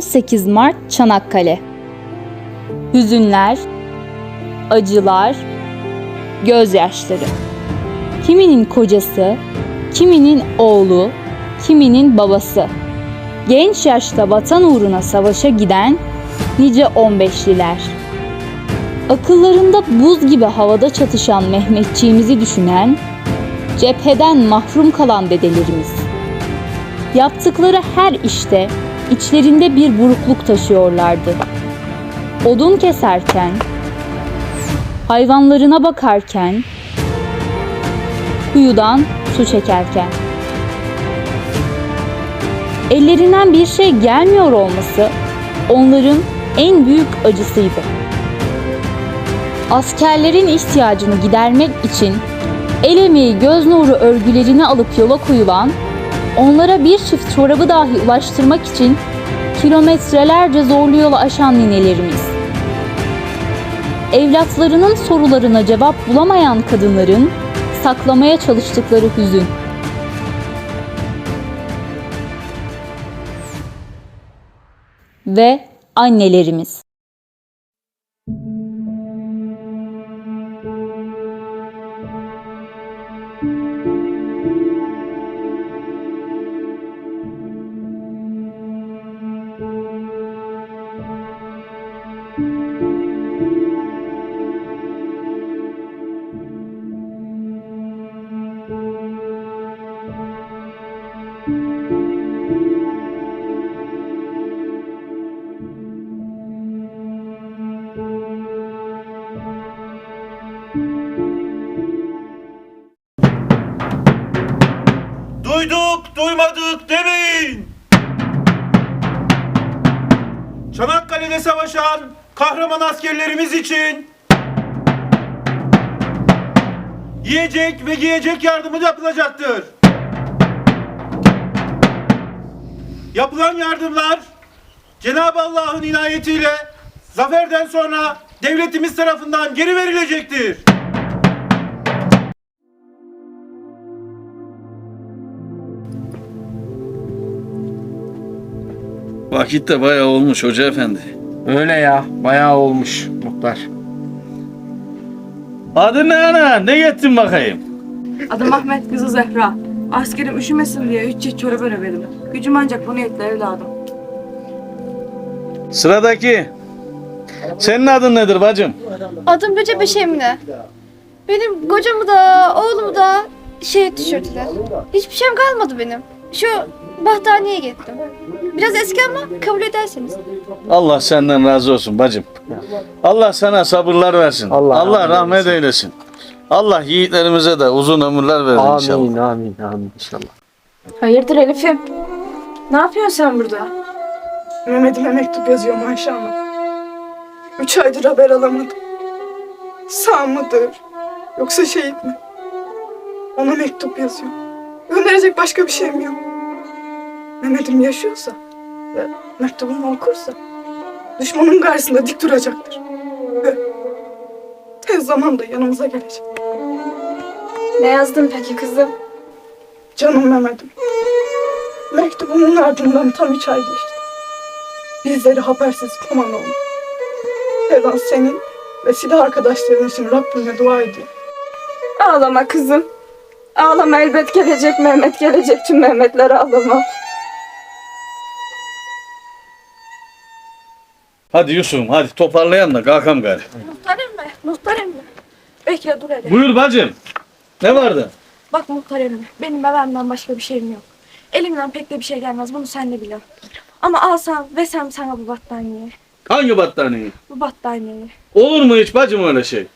18 Mart Çanakkale Hüzünler, acılar, gözyaşları. Kiminin kocası, kiminin oğlu, kiminin babası. Genç yaşta vatan uğruna savaşa giden nice 15'liler. Akıllarında buz gibi havada çatışan Mehmetçiğimizi düşünen, cepheden mahrum kalan dedelerimiz. Yaptıkları her işte içlerinde bir burukluk taşıyorlardı. Odun keserken, hayvanlarına bakarken, kuyudan su çekerken. Ellerinden bir şey gelmiyor olması onların en büyük acısıydı. Askerlerin ihtiyacını gidermek için el emeği göz nuru örgülerini alıp yola koyulan, onlara bir çift çorabı dahi ulaştırmak için kilometrelerce zorlu yolu aşan ninelerimiz. Evlatlarının sorularına cevap bulamayan kadınların saklamaya çalıştıkları hüzün. Ve annelerimiz. Duyduk, duymadık demeyin. Çanakkale'de savaşan kahraman askerlerimiz için yiyecek ve giyecek yardımı yapılacaktır. Yapılan yardımlar Cenab-ı Allah'ın inayetiyle zaferden sonra devletimiz tarafından geri verilecektir. Vakit de bayağı olmuş hoca efendi. Öyle ya. Bayağı olmuş muhtar. Adın ne ana? Ne gettin bakayım? Adım Ahmet, kızı Zehra. Askerim üşümesin diye üç çift çorap öremedim. Gücüm ancak bunu yetti evladım. Sıradaki. Senin adın nedir bacım? Adım Recep Eşemine. Benim kocamı da oğlumu da şeye düşürdüler. Hiçbir şeyim kalmadı benim. Şu bahtaneye gittim. Biraz eski ama kabul ederseniz. Allah senden razı olsun bacım. Allah sana sabırlar versin. Allah Allah, rahmet rahmet eylesin. Allah yiğitlerimize de uzun ömürler verir inşallah. Amin amin amin inşallah. Hayırdır Elif'im? Ne yapıyorsun sen burada? Mehmet'ime mektup yazıyorum Ayşe Hanım. Üç aydır haber alamadım. Sağ mıdır? Yoksa şehit mi? Ona mektup yazıyorum. Gönderecek başka bir şeyim yok. Mehmet'im yaşıyorsa ve mektubumu okursa düşmanın karşısında dik duracaktır. Ve tez zamanda yanımıza gelecek. Ne yazdın peki kızım? Canım Mehmet'im. Mektubumun ardından tam üç ay geçti. Bizleri habersiz kuman oldu. Her an senin ve silah arkadaşların için Rabbime dua ediyor. Ağlama kızım. Ağlama elbet gelecek Mehmet gelecek tüm Mehmetler ağlama. Hadi Yusuf'um hadi toparlayan da kalkam gari. Muhtar emmi, muhtar emmi. Bekle dur hele. Buyur bacım. Ne vardı? Bak muhtar emmi, benim evimden başka bir şeyim yok. Elimden pek de bir şey gelmez, bunu sen de biliyorsun. Ama alsam, versem sana bu battaniyeyi. Hangi battaniye? Bu battaniyeyi. Olur mu hiç bacım öyle şey?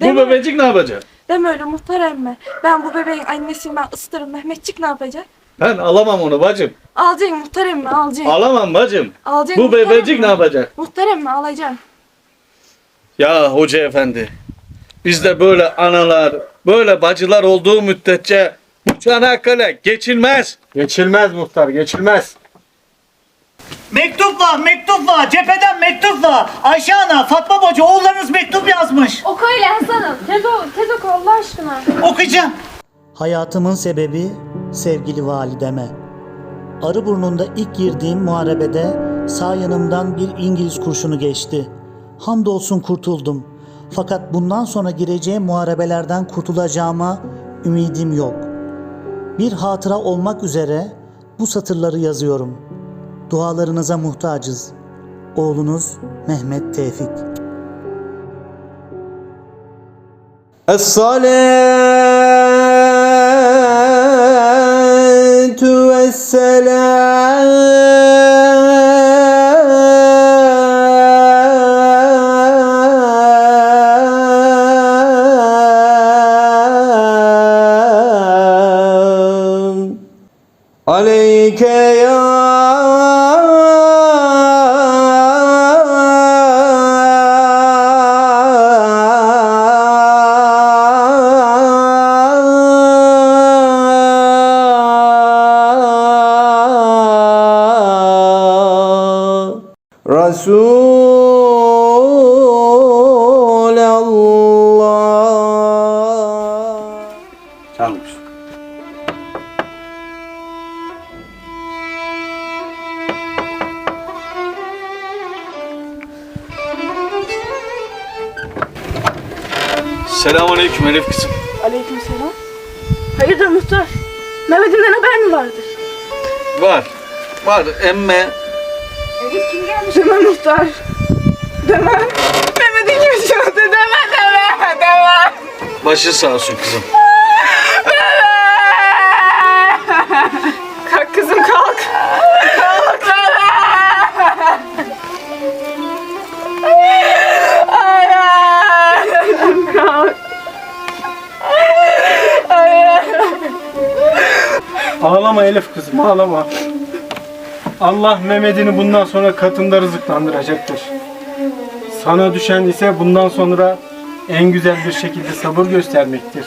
Bu Deme. bebecik ne yapacak? Deme öyle muhtar emmi. Ben bu bebeğin annesiyim, ben ısıtırım. Mehmetçik ne yapacak? Ben alamam onu bacım. Alacaksın muhtar emmi, alacaksın. Alamam bacım. Alacaksın Bu bebecik ne yapacak? Muhtar emmi alacaksın. Ya hoca efendi, bizde böyle analar, böyle bacılar olduğu müddetçe bu Çanakkale geçilmez. Geçilmez muhtar geçilmez. Mektup var, mektup var. Cepheden mektup var. Ayşe Ana, Fatma Hoca oğullarınız mektup yazmış. Oku öyle Hasan'ım. Tez, o, tez oku Allah aşkına. Okuyacağım. Hayatımın sebebi sevgili valideme. Arıburnu'nda ilk girdiğim muharebede sağ yanımdan bir İngiliz kurşunu geçti. Hamdolsun kurtuldum. Fakat bundan sonra gireceğim muharebelerden kurtulacağıma ümidim yok. Bir hatıra olmak üzere bu satırları yazıyorum. Dualarınıza muhtacız. Oğlunuz Mehmet Tevfik. Es-Salih selam. Aleyke ya Resulallah. Çalmış. Selamun aleyküm Elif kızım. Aleykümselam. Hayırdır muhtar? Mehmet'imden haber mi vardır? Var. Var emme Deme muhtar. Deme. Mehmet'in oldu. Deme deme deme. başı sağ olsun kızım. Kalk kızım kalk. Kalk. Kalk. Ağlama Elif kızım ağlama. Allah Mehmet'ini bundan sonra katında rızıklandıracaktır. Sana düşen ise bundan sonra en güzel bir şekilde sabır göstermektir.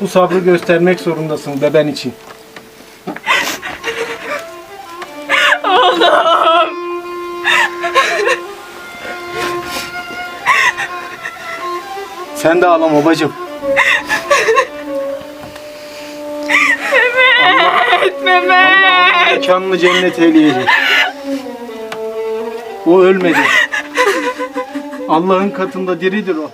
Bu sabrı göstermek zorundasın beben için. Sen de ağlama bacım. Mehmet. Mekanını cennet eyleyecek. O ölmedi. Allah'ın katında diridir o.